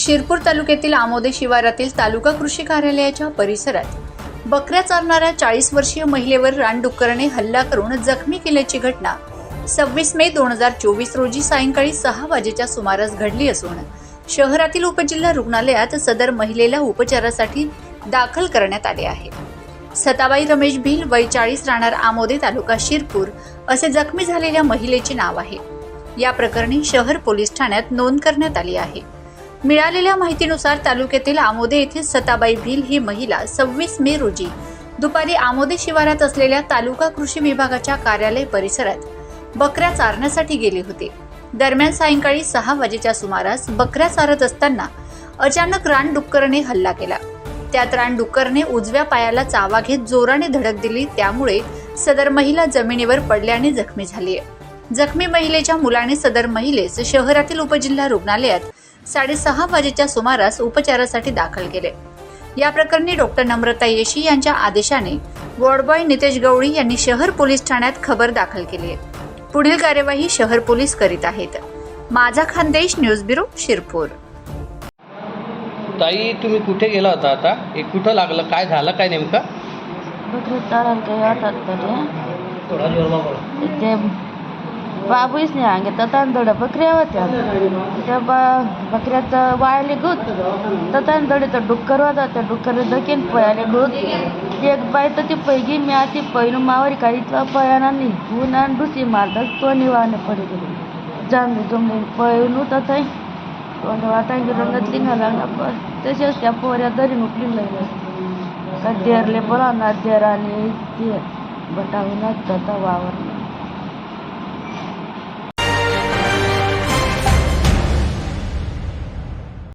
शिरपूर तालुक्यातील आमोदे शिवारातील तालुका कृषी कार्यालयाच्या परिसरात बकऱ्या चारणाऱ्या चाळीस वर्षीय महिलेवर रानडुक्करने हल्ला करून जखमी केल्याची घटना सव्वीस मे दोन हजार चोवीस रोजी सायंकाळी सहा वाजेच्या सुमारास घडली असून शहरातील उपजिल्हा रुग्णालयात सदर महिलेला उपचारासाठी दाखल करण्यात आले आहे. सताबाई रमेश भिल वय चाळीस राहणार आमोदे तालुका शिरपूर असे जखमी झालेल्या महिलेचे नाव आहे. या प्रकरणी शहर पोलीस ठाण्यात नोंद करण्यात आली आहे. मिळालेल्या माहितीनुसार तालुक्यातील आमोदे येथील सताबाई भिल ही महिला सव्वीस मे रोजी दुपारी आमोदे शिवारात असलेल्या तालुका कृषी विभागाच्या कार्यालय परिसरात बकऱ्या चारण्यासाठी गेले होते. दरम्यान सायंकाळी सहा वाजेच्या सुमारास बकऱ्या चारत असताना अचानक रानडुक्करने हल्ला केला. त्यात रानडुक्करने उजव्या पायाला चावा घेत जोराने धडक दिली त्यामुळे सदर महिला जमिनीवर पडल्याने जखमी झाली आहे. जखमी महिलेच्या मुलाने सदर महिलेस शहरातील उपजिल्हा रुग्णालयात साडेसहा वाजेच्या सुमारास उपचारासाठी दाखल केले. या प्रकरणी डॉक्टर नम्रता येशी यांच्या आदेशाने वॉर्डबॉय नितेश गवळी यांनी शहर पोलीस ठाण्यात खबर दाखल केली आहे. पुढील कार्यवाही शहर पोलीस करीत आहेत. माझा खानदेश न्यूज ब्युरो शिरपूर. ताई तुम्ही कुठे गेला होता आता? हे कुठं लागलं? काय झालं? काय नेमकं? बकरी चारायला काही वाटत तरी ते बाबूच नाही अंगे तांदूळ बकऱ्या होत्या त्या बा बकऱ्याचं वाळले गुत तर तांदूळीचं डुक्कर होता त्या डुक्कर दखीन पयाले गुत एक बाय तर ती पैगी मी आती पैन मावरी काही पयाना नाही ऊन आणि डुसी मारतात तो निवाने पडे गेले जांबे जमले पैनू तर थंय तोंड वाटांगी रंगातली घाला तसेच त्या पोऱ्या दरी उकली लागल्या का देरले बोला ना देर आणि ते बटावून जाता वावर